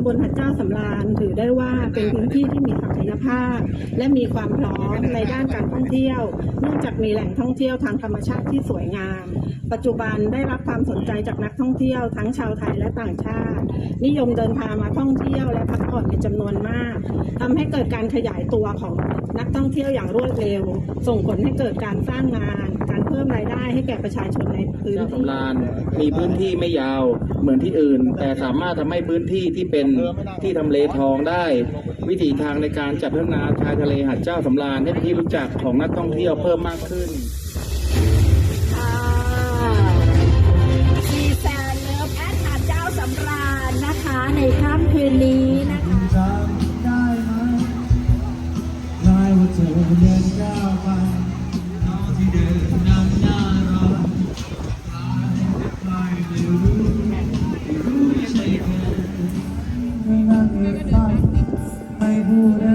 ำบลหัดเจ้าสำราญถือได้ว่าเป็นพื้นที่ที่มีศักยภาพ และมีความพร้อมในด้านการท่องเที่ยว เนื่องจากมีแหล่งท่องเที่ยวทางธรรมชาติที่สวยงาม ปัจจุบันได้รับความสนใจจากนักท่องเที่ยวทั้งชาวไทยและต่างชาติ นิยมเดินทางมาท่องเที่ยวและพักผ่อนเป็นจำนวนมากทำให้เกิดการขยายตัวของนักท่องเที่ยวอย่างรวดเร็ว ส่งผลให้เกิดการสร้างงาน การายได้ให้แก่ประชาชนในพื้นเจ้าที่สำราญมีพื้นที่ไม่ยาวเหมือนที่อื่น แต่สามารถทำให้พื้นที่ที่เป็นที่ทำเลทองได้ วิถีทางในการจัดพัฒนาชายทะเลหาดเจ้าสำราญให้เป็นที่รู้จักของนักท่องเที่ยวเพิ่มมากขึ้น มีแฟนเลิฟแอดหาดเจ้าสำราญนะคะ ในค่ำคืนนี้นะคะ จำได้ไหมคล้ายว่าเธอเดินก้าวไป Mahe Sahi Mahe Bura